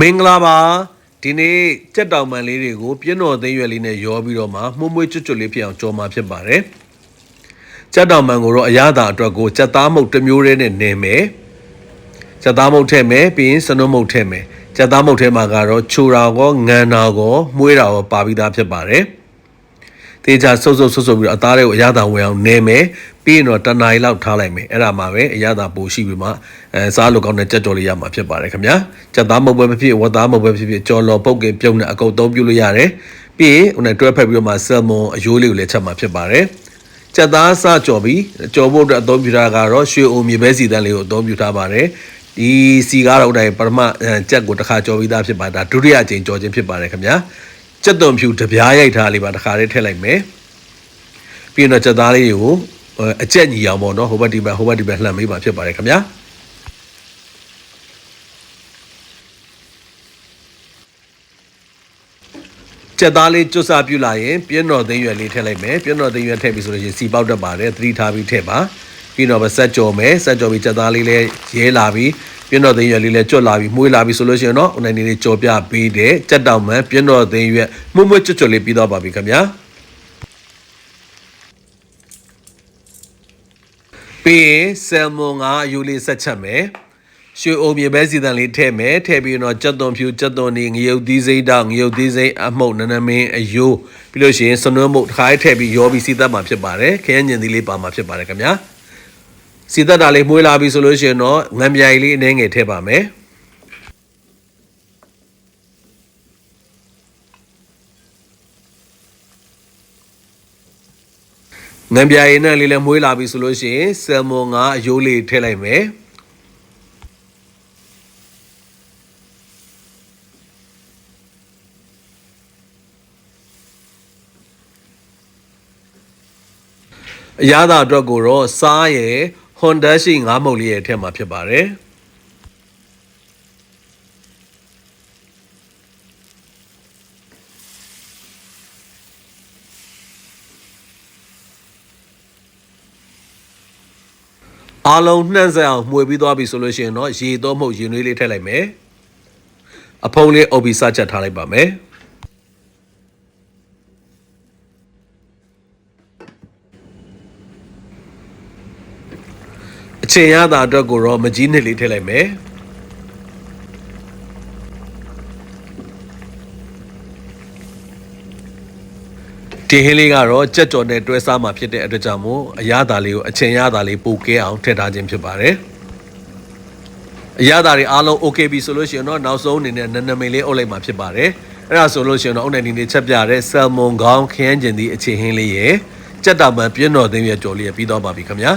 မင်္ဂလာပါဒီနေ့ကြက်တောင်ပန်လေးတွေကိုပြင်းတော်သိမ်းရွက်လေးနဲ့ရောပြီးတော့မှမှုမွေးကျွတ်ကျွတ်လေးဖြစ်အောင်ကြော်မှာဖြစ်ပါတယ်ကြက်တောင်ပန်ကိုတော့အရသာအတွက်ကိုကြက်သားမုတ်တစ်မျိုးတည်းနဲ့နေမယ်ကြက်သားမုတ်ထည့်မယ်ပြီးရင်စနုံမုတ်ထည့်မယ်ကြက်သားမုတ်ထဲမှာကတော့ချိုတာကောငံတာကောမွေးတာကောပါပြီးသားဖြစ်ပါတယ်တေချာဆုပ်ဆုပ်ဆုပ်ဆုပ်ပြီးတော့အသားတွေကိုအရသာဝင်အောင်နေမယ် ပြီးရင်တော့တနားရီလောက်ထားလိုက်မယ်အဲ့ဒါမှပဲအရသာပိုရှိပြီးမှအဲစားလို့ကောင်းတဲ့ကြက်ကြော်လေးရမှာဖြစ်ပါတယ်ခင်ဗျာကြက်သားမုတ်ပဲဖြစ်ဖြစ်ဝက်သားမုတ်ပဲဖြစ်ဖြစ်ကြော်လော်ပုတ်ကင်ပြုံးနဲ့အကုတ်သုံးပြုလို့ရတယ်ပြီးရင်ဟိုနဲ့တွဲဖက်ပြီးတော့မှဆယ်မွန်အယိုးလေးကိုလည်းချက်မှာဖြစ်ပါတယ်ကြက်သားစကြော်ပြီးကြော်ဖို့အတွက်အသုံးပြုတာကတော့ရွှေအိုမြေပဲစီတန်းလေးကိုအသုံးပြုထားပါတယ်ဒီစီကားတော့တိုင်းပထမကြက်ကိုတစ်ခါကြော်ပြီးသားဖြစ်ပါဒါဒုတိယအကြိမ်ကြော်ခြင်းဖြစ်ပါတယ်ခင်ဗျာကြက်သွန်ဖြူတပြားရိုက်ထားလေးပါတစ်ခါလေးထည့်လိုက်မယ်ပြီးရင်တော့ကြက်သားလေးကို အကြက်ညီအောင်ပေါ့နော်ဟိုဘက်ဒီဘက်ဟိုဘက်ဒီဘက်လှမ်းမေးပါဖြစ်ပါတယ်ခင်ဗျာကြက်သားလေးကျွတ်စာပြုတ်လာရင်ပြင်းတော်သိမ်းရွက်လေးထည့်လိုက်မယ်ပြင်းတော်သိမ်းရွက်ထည့်ပြီဆိုလို့ရှိရင်စီပေါက်တတ်ပါတယ်သတိထားပြီးထည့်ပါပြီးတော့ဗဆက်ကြော်မယ်ဆက်ကြော်ပြီးကြက်သားလေးလည်းရဲလာပြီးပြင်းတော်သိမ်းရွက်လေးလည်းကျွတ်လာပြီးမှုေးလာပြီးဆိုလို့ရှိရင်တော့ဟိုနိုင်နေလေးကြော်ပြပေးတဲ့ကြက်တောင်မှန်ပြင်းတော်သိမ်းရွက်မှုမွတ်ကျွတ်ကျွတ်လေးပြီးတော့ပါပြီခင်ဗျာ ပြီးရင်ဆယ်မွန်ကအယူလေးဆက်ချက်မယ်ရွှေအိုမြေပဲစီတန်လေးထည့်မယ်ထည့်ပြီးတော့ကြက်သွန်ဖြူကြက်သွန်နေငရုတ်သီးစိမ့်တောက်ငရုတ်သီးစိမ့်အမှုတ်နနမင်းအယိုးပြီးလို့ရှိရင်စနွမ်းမုတ်တစ်ခါထည့်ပြီးရောပြီးစီသက်မှာဖြစ်ပါတယ်ခရမ်းညင်သီးလေးပါမှာဖြစ်ပါတယ်ခင်ဗျာစီသက်တာလေးမွေးလာပြီဆိုလို့ရှိရင်တော့ငံပြိုင်လေးအနှဲငယ်ထည့်ပါမယ် ငံပြိုင်နဲ့လေးလည်းမွေးလာပြီဆိုလို့ရှိရင်ဆယ်မွန်ကအယိုးလေးထည့်လိုက်မယ်အရသာအတွက်ကိုတော့စားရယ် Honda ရှိငါးမုတ်လေးရဲ့အထက်မှာဖြစ်ပါတယ် အားလုံးနှံ့ဆက်အောင်မှွေပြီးသွားပြီဆိုလို့ရှိရင်တော့ရေတော့မဟုတ်ရေနွေးလေးထည့်လိုက်မယ်အဖုံးလေးအုပ်ပြီးစချက်ထားလိုက်ပါမယ်အချိန်ရတာအတွက်ကိုတော့မကြီးနှစ်လေးထည့်လိုက်မယ် ဒီဟင်းလေးကတော့ကြက်ကြော်နဲ့တွဲစားမှာဖြစ်တဲ့အတွက်ကြောင့်မို့အရသာလေးကိုအချိန်ရသာလေးပိုကဲအောင်ထည့်ထားခြင်းဖြစ်ပါတယ်အရသာတွေအားလုံး okay ပြီဆိုလို့ရှိရင်တော့နောက်ဆုံးအနေနဲ့နနမိန်လေးအုပ်လိုက်မှာဖြစ်ပါတယ်အဲ့ဒါဆိုလို့ရှိရင်တော့အုပ်နေဒီနေ့ချက်ပြတဲ့ဆယ်မွန်ခေါင်းခရမ်းကျင်သည့်အချိန်ဟင်းလေးရဲ့ကြက်တောင်ပန်ပြင်းတော်သိမ်းရကြော်လေးရပြီးတော့ပါပြီခင်ဗျာ